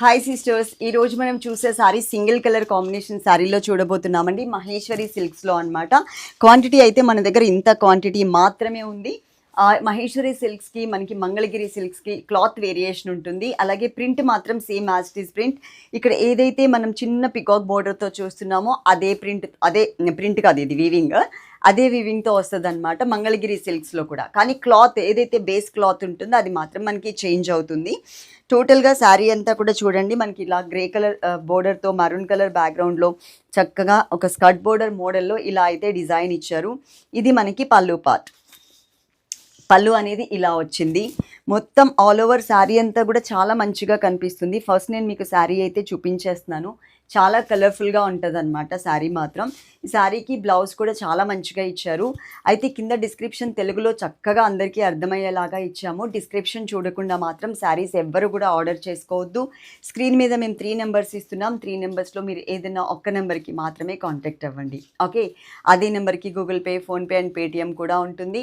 Hi sisters ఈ రోజు మనం చూసే సారీ సింగిల్ కలర్ కాంబినేషన్ శారీలో చూడబోతున్నామండి. మహేశ్వరి సిల్క్స్లో అన్నమాట. క్వాంటిటీ అయితే మన దగ్గర ఇంత క్వాంటిటీ మాత్రమే ఉంది. మహేశ్వరి సిల్క్స్కి మనకి మంగళగిరి సిల్క్స్కి క్లాత్ వేరియేషన్ ఉంటుంది. అలాగే ప్రింట్ మాత్రం సేమ్ యాజ్టీస్ ప్రింట్ ఇక్కడ ఏదైతే మనం చిన్న పికాక్ బోర్డర్తో చూస్తున్నామో అదే ప్రింట్ అదే ప్రింట్ కాదు ఇది వీవింగ్ అదే వివింగ్తో వస్తుంది అనమాట మంగళగిరి సిల్క్స్లో కూడా. కానీ క్లాత్ ఏదైతే బేస్ క్లాత్ ఉంటుందో అది మాత్రం మనకి చేంజ్ అవుతుంది. టోటల్గా శారీ అంతా కూడా చూడండి మనకి ఇలా గ్రే కలర్ బోర్డర్తో మరూన్ కలర్ బ్యాక్గ్రౌండ్లో చక్కగా ఒక స్కర్ట్ బోర్డర్ మోడల్లో ఇలా అయితే డిజైన్ ఇచ్చారు. ఇది మనకి పళ్ళు పార్ట్ పళ్ళు అనేది ఇలా వచ్చింది. మొత్తం ఆల్ ఓవర్ శారీ అంతా కూడా చాలా మంచిగా కనిపిస్తుంది. ఫస్ట్ నేను మీకు శారీ అయితే చూపించేస్తున్నాను. చాలా కలర్ఫుల్గా ఉంటుంది అనమాట శారీ మాత్రం. ఈ శారీకి బ్లౌజ్ కూడా చాలా మంచిగా ఇచ్చారు. అయితే కింద డిస్క్రిప్షన్ తెలుగులో చక్కగా అందరికీ అర్థమయ్యేలాగా ఇచ్చాము. డిస్క్రిప్షన్ చూడకుండా మాత్రం శారీస్ ఎవ్వరు కూడా ఆర్డర్ చేసుకోవద్దు. స్క్రీన్ మీద మేము త్రీ నెంబర్స్ ఇస్తున్నాం. త్రీ నెంబర్స్లో మీరు ఏదైనా ఒక్క నెంబర్కి మాత్రమే కాంటాక్ట్ అవ్వండి. ఓకే అదే నెంబర్కి Google Pay PhonePe and Paytm కూడా ఉంటుంది.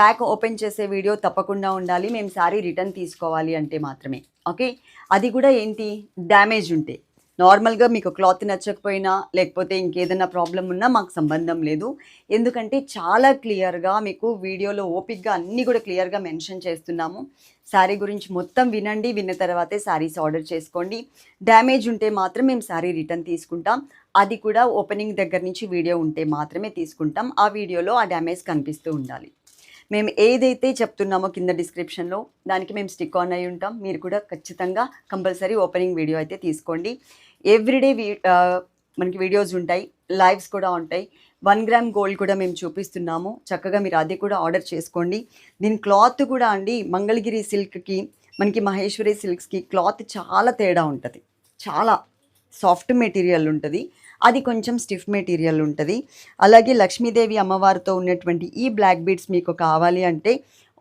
ప్యాక్ ఓపెన్ చేసే వీడియో తప్పకుండా ఉండాలి. మేము శారీ రిటర్న్ తీసుకోవాలి అంటే మాత్రమే. ఓకే అది కూడా ఏంటి? డ్యామేజ్ ఉంటే. నార్మల్గా మీకు క్లాత్ నచ్చకపోయినా లేకపోతే ఇంకేదైనా ప్రాబ్లం ఉన్నా మాకు సంబంధం లేదు. ఎందుకంటే చాలా క్లియర్గా మీకు వీడియోలో ఓపిక్గా అన్నీ కూడా క్లియర్గా మెన్షన్ చేస్తున్నాము. శారీ గురించి మొత్తం వినండి విన్న తర్వాతే శారీస్ ఆర్డర్ చేసుకోండి. డ్యామేజ్ ఉంటే మాత్రం మేము శారీ రిటర్న్ తీసుకుంటాం. అది కూడా ఓపెనింగ్ దగ్గర నుంచి వీడియో ఉంటే మాత్రమే తీసుకుంటాం. ఆ వీడియోలో ఆ డ్యామేజ్ కనిపిస్తూ ఉండాలి. మేము ఏదైతే చెప్తున్నామో కింద డిస్క్రిప్షన్లో దానికి మేము స్టిక్ ఆన్ అయి ఉంటాం. మీరు కూడా ఖచ్చితంగా కంపల్సరీ ఓపెనింగ్ వీడియో అయితే తీసుకోండి. ఎవ్రీడే వీ మనకి వీడియోస్ ఉంటాయి లైవ్స్ కూడా ఉంటాయి. వన్ గ్రామ్ గోల్డ్ కూడా మేము చూపిస్తున్నాము. చక్కగా మీరు అది కూడా ఆర్డర్ చేసుకోండి. దీని క్లాత్ కూడా అండి మంగళగిరి సిల్క్కి మనకి మహేశ్వరి సిల్క్స్కి క్లాత్ చాలా తేడా ఉంటుంది. చాలా సాఫ్ట్ మెటీరియల్ ఉంటుంది. అది కొంచెం స్టిఫ్ మెటీరియల్ ఉంటుంది. అలాగే లక్ష్మీదేవి అమ్మవారితో ఉన్నటువంటి ఈ బ్లాక్ బీడ్స్ మీకు కావాలి అంటే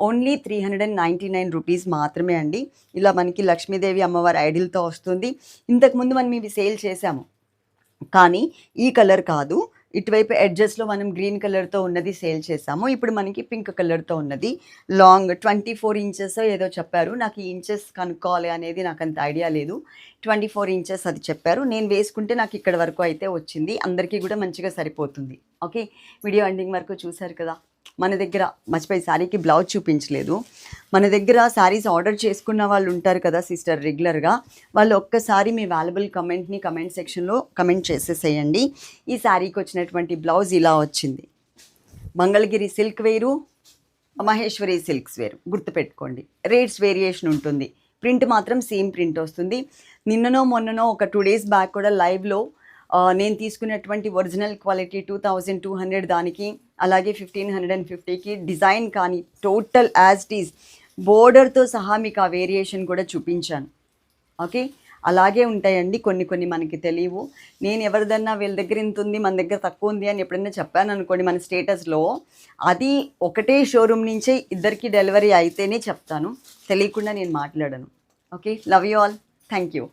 only three hundred and ninety nine rupees మాత్రమే అండి. ఇలా మనకి లక్ష్మీదేవి అమ్మవారి ఐడిల్తో వస్తుంది. ఇంతకుముందు మనం ఇవి సేల్ చేసాము కానీ ఈ కలర్ కాదు. ఇటువైపు ఎడ్జెస్లో మనం గ్రీన్ కలర్తో ఉన్నది సేల్ చేసాము. ఇప్పుడు మనకి పింక్ కలర్తో ఉన్నది. లాంగ్ ట్వంటీ ఫోర్ ఇంచెస్ ఏదో చెప్పారు. నాకు ఈ ఇంచెస్ కనుక్కోవాలి అనేది నాకు అంత ఐడియా లేదు. ట్వంటీ ఫోర్ ఇంచెస్ అది చెప్పారు. నేను వేసుకుంటే నాకు ఇక్కడ వరకు అయితే వచ్చింది. అందరికీ కూడా మంచిగా సరిపోతుంది. ఓకే వీడియో ఎండింగ్ వరకు చూశారు కదా? మన దగ్గర మర్చిపోయి శారీకి బ్లౌజ్ చూపించలేదు. మన దగ్గర శారీస్ ఆర్డర్ చేసుకున్న వాళ్ళు ఉంటారు కదా సిస్టర్ రెగ్యులర్గా. వాళ్ళు ఒక్కసారి మీ వాల్యుబుల్ కమెంట్ని కమెంట్ సెక్షన్లో కమెంట్ చేసేసేయండి. ఈ శారీకి వచ్చినటువంటి బ్లౌజ్ ఇలా వచ్చింది. మంగళగిరి సిల్క్ వేరు మహేశ్వరి సిల్క్స్ వేరు. గుర్తుపెట్టుకోండి రేట్స్ వేరియేషన్ ఉంటుంది. ప్రింట్ మాత్రం సేమ్ ప్రింట్ వస్తుంది. నిన్ననో మొన్ననో ఒక టూ డేస్ బ్యాక్ కూడా లైవ్లో నేను తీసుకున్నటువంటి original quality two thousand two hundred దానికి అలాగే ఫిఫ్టీన్ హండ్రెడ్ అండ్ ఫిఫ్టీకి డిజైన్ కానీ టోటల్ యాజ్ ఇట్ ఈజ్ బోర్డర్తో సహా మీకు ఆ వేరియేషన్ కూడా చూపించాను. ఓకే? అలాగే ఉంటాయండి కొన్ని కొన్ని మనకి తెలియవు. నేను ఎవరిదన్నా వీళ్ళ దగ్గర ఇంత ఉంది మన దగ్గర తక్కువ ఉంది అని ఎప్పుడైనా చెప్పాను అనుకోండి మన స్టేటస్లో అది ఒకటే షోరూమ్ నుంచే ఇద్దరికి డెలివరీ అయితేనే చెప్తాను. తెలియకుండా నేను మాట్లాడను. Okay? Love you all thank you